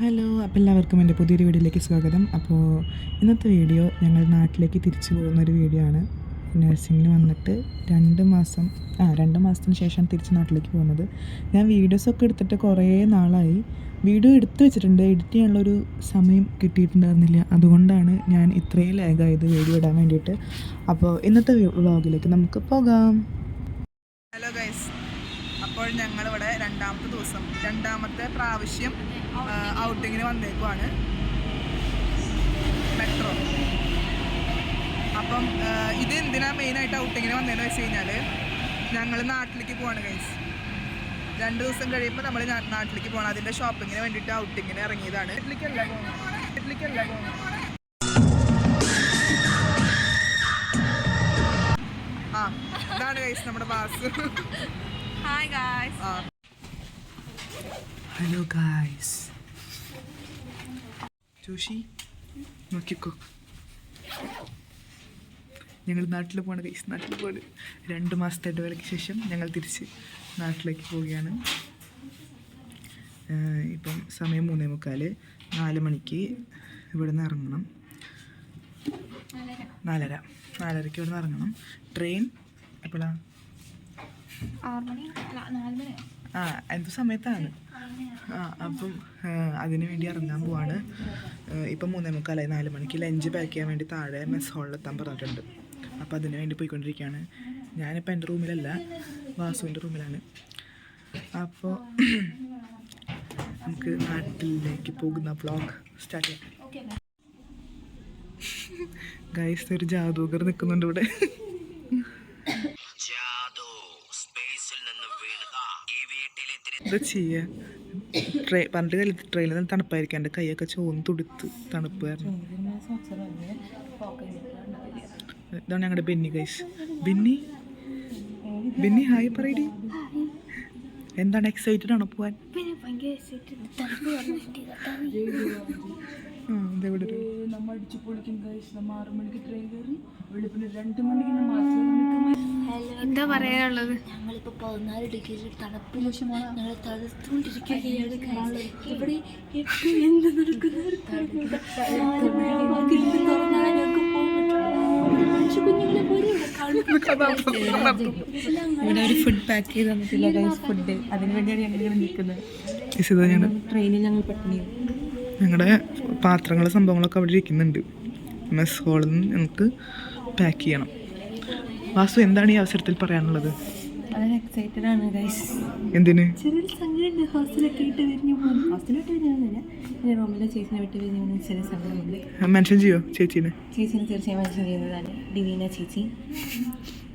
Hello അപ്പോൾ എല്ലാവർക്കും എന്റെ പുതിയൊരു വീഡിയോയിലേക്ക് സ്വാഗതം. അപ്പോൾ ഇന്നത്തെ വീഡിയോ ഞങ്ങൾ നാട്ടിലേക്ക് തിരിച്ചു പോകുന്ന ഒരു വീഡിയോ ആണ്. നഴ്സിംഗിന് വന്നിട്ട് രണ്ട് മാസം ആ രണ്ട് മാസത്തിന് ശേഷം തിരിച്ച് നാട്ടിലേക്ക് പോകുന്നത്. ഞാൻ വീഡിയോസൊക്കെ എടുത്തിട്ട് കുറേ നാളായി. വീഡിയോ എടുത്തു വെച്ചിട്ടുണ്ട്. എഡിറ്റ് ചെയ്യാനുള്ളൊരു സമയം കിട്ടിയിട്ടുണ്ടായിരുന്നില്ല. അതുകൊണ്ടാണ് ഞാൻ ഇത്രയും ലാഗായത് വീഡിയോ ഇടാൻ വേണ്ടിയിട്ട്. അപ്പോൾ ഇന്നത്തെ വ്ലോഗിലേക്ക് നമുക്ക് പോകാം. ഹലോ ഞങ്ങൾ ഇവിടെ രണ്ടാമത്തെ ദിവസം രണ്ടാമത്തെ പ്രാവശ്യം ഔട്ടിങ്ങിന് വന്നേക്കുവാണ്. മെട്രോ അപ്പം ഇത് എന്തിനാ മെയിനായിട്ട് ഔട്ടിങ്ങിന് വന്നതെന്ന് വെച്ച് കഴിഞ്ഞാൽ ഞങ്ങൾ നാട്ടിലേക്ക് പോവാണ് ഗൈസ് രണ്ട് ദിവസം കഴിയുമ്പോൾ നമ്മൾ നാട്ടിലേക്ക് പോകണം അതിന്റെ ഷോപ്പിങ്ങിന് വേണ്ടിയിട്ട് ഔട്ടിങ്ങിന് ഇറങ്ങിയതാണ്. വീട്ടിലേക്കല്ല വീട്ടിലേക്കല്ല ആ ഇതാണ് ഗൈസ് നമ്മുടെ bus. Hi guys hello guys Joshi നോക്കിക്കോ. ഞങ്ങൾ നാട്ടിൽ പോകണം ഗൈസ് നാട്ടിൽ പോകണം രണ്ട് മാസത്തെ ഇടവേളയ്ക്ക് ശേഷം ഞങ്ങൾ തിരിച്ച് നാട്ടിലേക്ക് പോവുകയാണ്. ഇപ്പം സമയം മൂന്നേ മുക്കാൽ. നാല് മണിക്ക് ഇവിടെ നിന്ന് ഇറങ്ങണം. നാലര. നാലരയ്ക്ക് ഇവിടെ നിന്ന് ഇറങ്ങണം. ട്രെയിൻ എപ്പോഴാണ് ആറ് മണി അല്ല നാല് മണി ആ എന്ത് സമയത്താണ്? ആ അപ്പം അതിന് വേണ്ടി ഇറങ്ങാൻ പോവാണ്. ഇപ്പം മൂന്നേ മുക്കാലായി നാല് മണിക്ക് ലഞ്ച് പാക്ക് ചെയ്യാൻ വേണ്ടി താഴെ മെസ് ഹോളിലെത്താൻ പറഞ്ഞിട്ടുണ്ട്. അപ്പോൾ അതിന് വേണ്ടി പോയിക്കൊണ്ടിരിക്കുകയാണ്. ഞാനിപ്പോൾ എന്റെ റൂമിലല്ല വാസുവിന്റെ റൂമിലാണ്. അപ്പോൾ നമുക്ക് നാട്ടിലേക്ക് പോകുന്ന വ്ളോഗ് സ്റ്റാർട്ട് ചെയ്യാം. ഗൈസ് ഒരു ജാദൂഗർ നിൽക്കുന്നുണ്ട് ഇവിടെ. ട്രെ പണ്ട് കാലത്ത് ട്രെയിനിൽ നിന്ന് തണുപ്പായിരിക്കും. എന്റെ കൈയൊക്കെ ചോന്ന് തുടുത്ത് തണുപ്പ് കാരണം. ഇതാണ് ഞങ്ങളുടെ Benny guys Benny? Benny hi പറയടി. എന്താണ് എക്സൈറ്റഡ് ആണോ പോവാൻ? നമ്മൾ അടിച്ചു പൊളിക്കും ഗൈസ് നമ്മൾ ആറ് മണിക്ക് ട്രെയിൻ കയറി വെളുപ്പിന് രണ്ട് മണിക്ക് എന്താ പറയാനുള്ളത്? ഞങ്ങളിപ്പോ പതിനാല് ഡിഗ്രി തണുപ്പിൽ ഞങ്ങൾ തണുത്തുകൊണ്ടിരിക്കുകയാണ് ഇവിടെ എപ്പോഴും എന്ത് ഒരു ഫുഡ് പാക്ക് ചെയ്ത് തന്നിട്ടില്ല ഫുഡ് അതിന് വേണ്ടിയാണ് ഞങ്ങൾ ഇവിടെ നിൽക്കുന്നത് ട്രെയിനിൽ ഞങ്ങൾ പട്ടിണി ഞങ്ങളുടെ പാത്രങ്ങൾ സംഭവങ്ങളൊക്കെ അവിടെ ഇരിക്കുന്നുണ്ട്. മെസ് ഹോളിൽ നിന്ന് ഞങ്ങൾക്ക് പാക്ക് ചെയ്യണം. വാസു എന്താണ് ഈ അവസരത്തിൽ പറയാനുള്ളത്? വളരെ എക്സൈറ്റഡ് ആണ് ഗൈസ് എന്തിന്? ചെറിയൊരു സങ്കടമുണ്ട്. ഹോസ്റ്റലൊക്കെ ഇട്ട് വിരിഞ്ഞു പോകുന്നു ഹോസ്റ്റലിട്ട് വിരിഞ്ഞൊന്നുമില്ല എന്റെ റൂമിലെ ചേച്ചിനെ വിട്ട് ചെറിയ സങ്കടമുണ്ട് മെൻഷൻ ചെയ്യോ ചേച്ചിനെ? ചേച്ചിനെ തീർച്ചയായും മെൻഷൻ ചെയ്യുന്നതാണ്. ഡിവീന ചേച്ചി.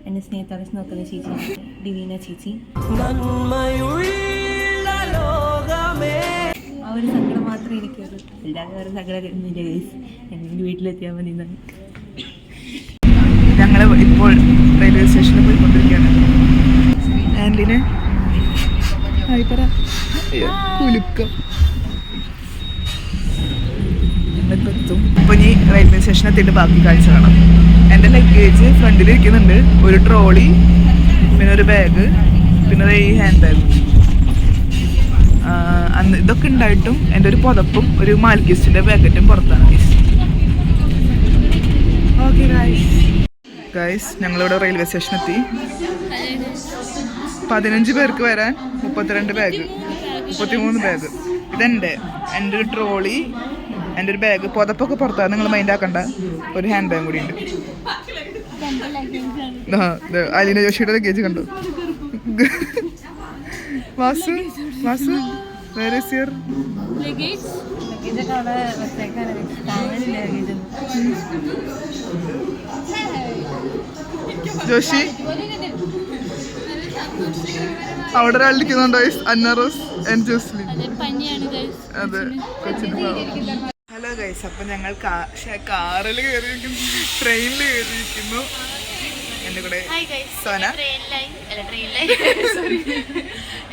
എന്നെ സ്നേഹത്തോടെ നോക്കുന്ന ചേച്ചിയാണ് ഡിവീന ചേച്ചി. ആ ഒരു സങ്കടം മാത്രമേ എനിക്കുള്ളൂ അല്ലാതെ വേറെ സങ്കടം വരുന്നില്ല ഗൈസ് എന്നെങ്കിലും വീട്ടിലെത്തിയാൽ മതി എന്നാണ്. ഞങ്ങൾ ഇപ്പോൾ റെയിൽവേ സ്റ്റേഷനിൽ പോയിക്കൊണ്ടിരിക്കുകയാണ്. കൊണ്ടിരിക്കുകയാണ് കുലുക്കം എത്തും ഇപ്പോൾ ഇനി റെയിൽവേ സ്റ്റേഷൻ എത്തിയിട്ട് ബാക്കി കാഴ്ച കാണാം. എന്റെ ലഗേജ് ഫ്രണ്ടിൽ ഇരിക്കുന്നുണ്ട്. ഒരു ട്രോളി പിന്നെ ഒരു ബാഗ് പിന്നെ ദേ ഈ ഹാൻഡ് ബാഗ് അന്ന് ഇതൊക്കെ ഉണ്ടായിട്ടും എന്റെ ഒരു പുതപ്പും ഒരു മാൽക്കിസ്റ്റിന്റെ പാക്കറ്റും പുറത്താണ് ഓക്കെ ഗൈസ് ഗൈസ് ഞങ്ങളിവിടെ റെയിൽവേ സ്റ്റേഷൻ എത്തി. പതിനഞ്ച് പേർക്ക് വരാൻ മുപ്പത്തിരണ്ട് ബാഗ് മുപ്പത്തിമൂന്ന് ബാഗ് ഇതെന്റെ എന്റെ ഒരു ട്രോളി എന്റെ ഒരു ബാഗ് പുതപ്പൊക്കെ പുറത്താണ് നിങ്ങൾ മൈൻഡ് ആക്കണ്ട. ഒരു ഹാൻഡ് ബാഗ് കൂടി ഉണ്ട്. അലീന ജോഷിയുടെ ലഗേജ് കണ്ടു. വാസു വാസു. അവിടെ വെച്ചേക്കാണ്. കാണാനില്ല ലഗേജ് ജോഷി? അവിടെ ഒരാൾ ഇരിക്കുന്നുണ്ടോ അന്ന റോസ് ആൻഡ് ജോസ്ലിൻ. അതെ കൊച്ചിന് ഹലോ ഗൈസ് അപ്പം ഞങ്ങൾ കാറിൽ കയറിയിരിക്കുന്നു. ട്രെയിനിൽ കയറിയിരിക്കുന്നു. എന്റെ കൂടെ സോന. ട്രെയിനിലായി അല്ല ട്രെയിനിലായി സോറി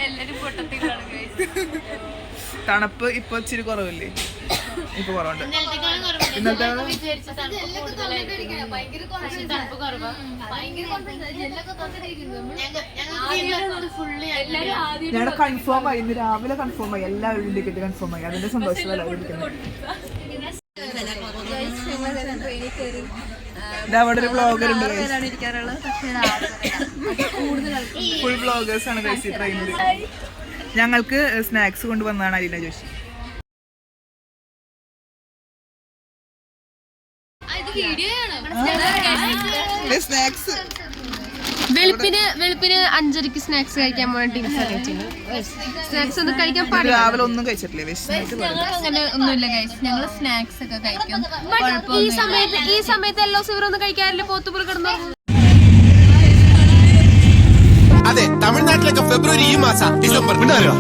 എല്ലാരും പൊട്ടത്തിലാണ് ഗൈസ് തണുപ്പ് ഇപ്പൊ ഇച്ചിരി കുറവില്ലേ? ഇപ്പൊ കുറവുണ്ട്. ഇന്നത്തെ ഞങ്ങളുടെ കൺഫേം ആയി. ഇന്ന് രാവിലെ കൺഫേം ആയി. എല്ലാവരും കിട്ടി കൺഫേം ആയി. അതിന്റെ സന്തോഷം അവിടെ ഒരു ബ്ലോഗർ ഉണ്ട് ഫുൾ ബ്ലോഗേഴ്സ് ആണ് ട്രെയിനിൽ ഞങ്ങൾക്ക് സ്നാക്സ് കൊണ്ടുവന്നതാണ് അലീന ജോഷി. സ്നാക്സ് വെളുപ്പിന് വെളുപ്പിന് അഞ്ചരക്ക് സ്നാക്സ് കഴിക്കാൻ വേണ്ടി സ്നാക്സ് ഒന്നും കഴിക്കാൻ പാടില്ല. രാവിലെ ഒന്നും കഴിച്ചിട്ടില്ലേ അങ്ങനെ ഒന്നുമില്ല ഞങ്ങൾ സ്നാക്സ് ഒക്കെ കഴിക്കും. ഈ സമയത്ത് ഈ സമയത്ത് എല്ലാ ദിവസവും ഇവരൊന്നും കഴിക്കാറില്ല പോത്തുപുറ കിടന്നു അതെ തമിഴ്നാട്ടിലൊക്കെ ഫെബ്രുവരി ഈ മാസം. ഡിസംബർ. പിന്നെ അറിയോ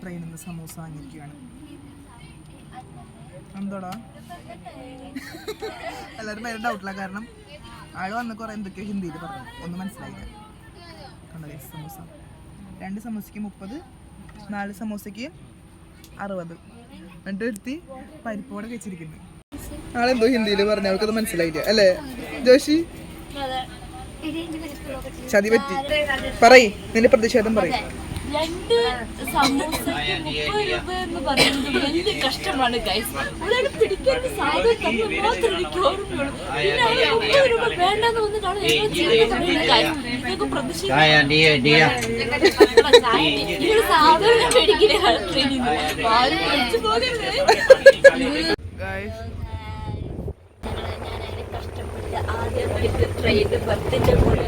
ട്രെയിനിൽ നിന്ന് സമൂസ വാങ്ങിയിരിക്കുകയാണ് എന്തോടാ? എല്ലാവരും ഭയങ്കര ഡൗട്ടില്ല കാരണം ആൾ വന്ന് കുറേ എന്തൊക്കെയോ ഹിന്ദിയിൽ പറഞ്ഞു. ഒന്ന് മനസ്സിലായില്ല. കണ്ടോ guys, സമൂസ. രണ്ട് സമൂസയ്ക്ക് മുപ്പത് നാല് സമൂസയ്ക്ക് അറുപത്. എന്നിട്ട് ഒരുത്തി പരിപ്പോടെ വെച്ചിരിക്കുന്നു. ആളെന്തോ ഹിന്ദിയിൽ പറഞ്ഞു. അവൾക്കത് മനസ്സിലായില്ല. അല്ലേ? ജോഷി? ചതി പറ്റി. പറയ്. നിന്റെ പ്രതിഷേധം പറയും. രണ്ട് സമൂസക്ക് മുപ്പത് രൂപ എന്ന് പറയുന്നത് വലിയ കഷ്ടമാണ് ഗൈസ് ഒരാൾ പിടിക്കേണ്ട സാധനം നമ്മൾ മാത്രം എനിക്ക് ഓർമ്മയുള്ളൂ. പിന്നെ അവർ മുപ്പത് രൂപ വേണ്ടെന്ന് വന്നിട്ടാണ് ഞങ്ങൾ ചെയ്യുന്നത് ഗൈസ് നിങ്ങൾക്ക് പ്രതിഷേധിക്കാൻ നിങ്ങൾ സാധനം മേടിക്കില്ല ട്രെയിനിൽ ആരും വിളിച്ചു പോകരുത്. ഗൈസ് ആദ്യമായിട്ട് ട്രെയിനിൽ ബസ്സിന്റെ പോലെ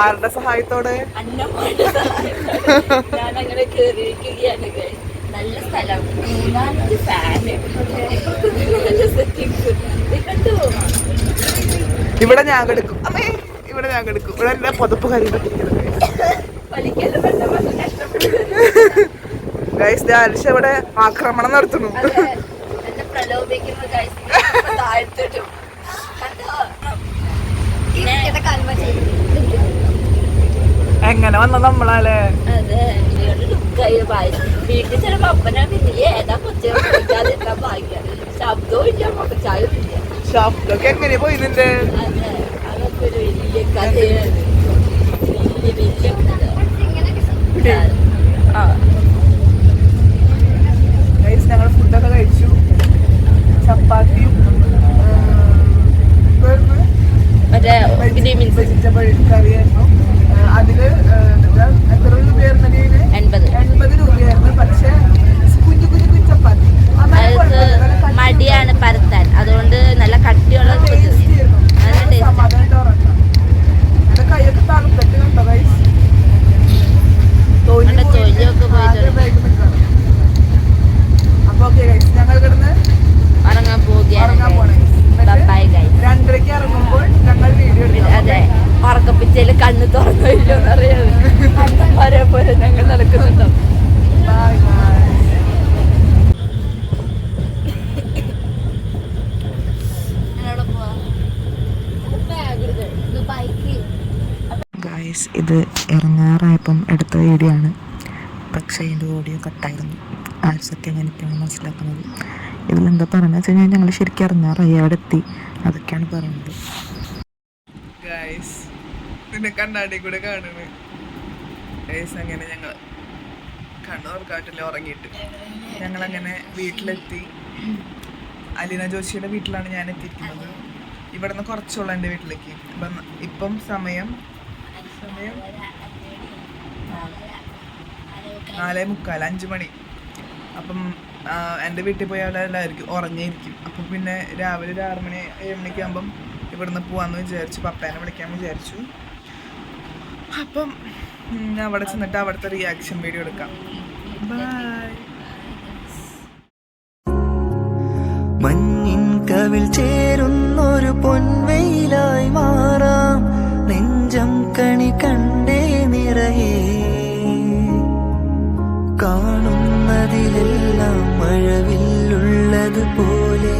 ആരുടെ സഹായത്തോടെ. നല്ല സ്ഥലം. മൂന്നാലഞ്ച് ഫാന്. നല്ല സെറ്റിങ്സ്. കണ്ടു? ഇവിടെ ഞാൻ കെടുക്കും അമ്മേ ഇവിടെ ഞാൻ കെടുക്കും ഇവിടെ എന്റെ പുതപ്പ് ഗൈസ് ആരിഷ ഇവിടെ ആക്രമണം നടത്തുന്നു. പ്രലോഭിക്കുന്നു താഴ്ത്തിട്ടു എങ്ങനെ വന്ന നമ്മളാലേ? വീട്ടിൽ ചിലപ്പോ അപ്പനെ പിന്നെ ഏതാ വിളിക്കാതിരുന്ന ഭാഗ്യം? ശബ്ദവും ഇല്ല മുഖച്ചായും ഇല്ല ഷാപ്പിലൊക്കെ എങ്ങനെ പോയി നിന്റെ. ആ. ഗായ്സ് ഇത് ഇറങ്ങാറായപ്പം എടുത്ത വീഡിയോ ആണ്. പക്ഷേ എന്റെ ഓഡിയോ കട്ടായിരുന്നു ആ സത്യം എനിക്കാണ് മനസ്സിലാക്കുന്നത്. ഇതിലെന്താ പറയുന്നത് വെച്ച് കഴിഞ്ഞാൽ ഞങ്ങൾ ശരിക്കും ഇറങ്ങാറായി. അവിടെ എത്തി. അതൊക്കെയാണ് പറയുന്നത്. പിന്നെ അങ്ങനെ ഞങ്ങൾ കണ്ണൂർക്കാട്ടിൽ ഉറങ്ങിയിട്ട്. ഞങ്ങളങ്ങനെ വീട്ടിലെത്തി. അലീന ജോഷിയുടെ വീട്ടിലാണ് ഞാൻ എത്തിയിരിക്കുന്നത്. ഇവിടെ നിന്ന് കുറച്ചുള്ള എന്റെ വീട്ടിലേക്ക്. അപ്പം ഇപ്പം സമയം നാലേ മുക്കാൽ അഞ്ച് മണി. അപ്പം എന്റെ വീട്ടിൽ അവിടെ എല്ലാവർക്കും ഉറങ്ങിയിരിക്കും അപ്പം പിന്നെ രാവിലെ ഒരു ആറ് മണി ഏഴ് മണിക്ക് ആകുമ്പം ഇവിടുന്ന് പോവാന്ന് വിചാരിച്ചു പപ്പേനെ വിളിക്കാൻ വിചാരിച്ചു. അപ്പം അവിടെ ചെന്നിട്ട് അവിടുത്തെ റിയാക്ഷൻ വീഡിയോ എടുക്കാം. ബൈ മഞ്ഞിൻ കവിൽ ചേരുന്നൊരു പൊൻവെയിലായി മാറാം. നെഞ്ചം കണി കണ്ടേ നിറയേ. കാണുന്നതിലെല്ലാം മഴവില്ലുള്ളത് പോലെ.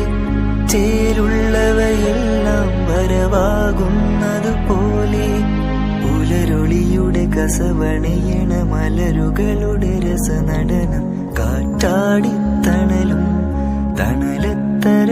ചേരുള്ളവയെല്ലാം വരവാകുന്നത് പോലെ. പുലരൊളിയുടെ കസവണയണ മലരുകളുടെ രസനടനം. കാറ്റാടിത്തണലും തണലെത്തര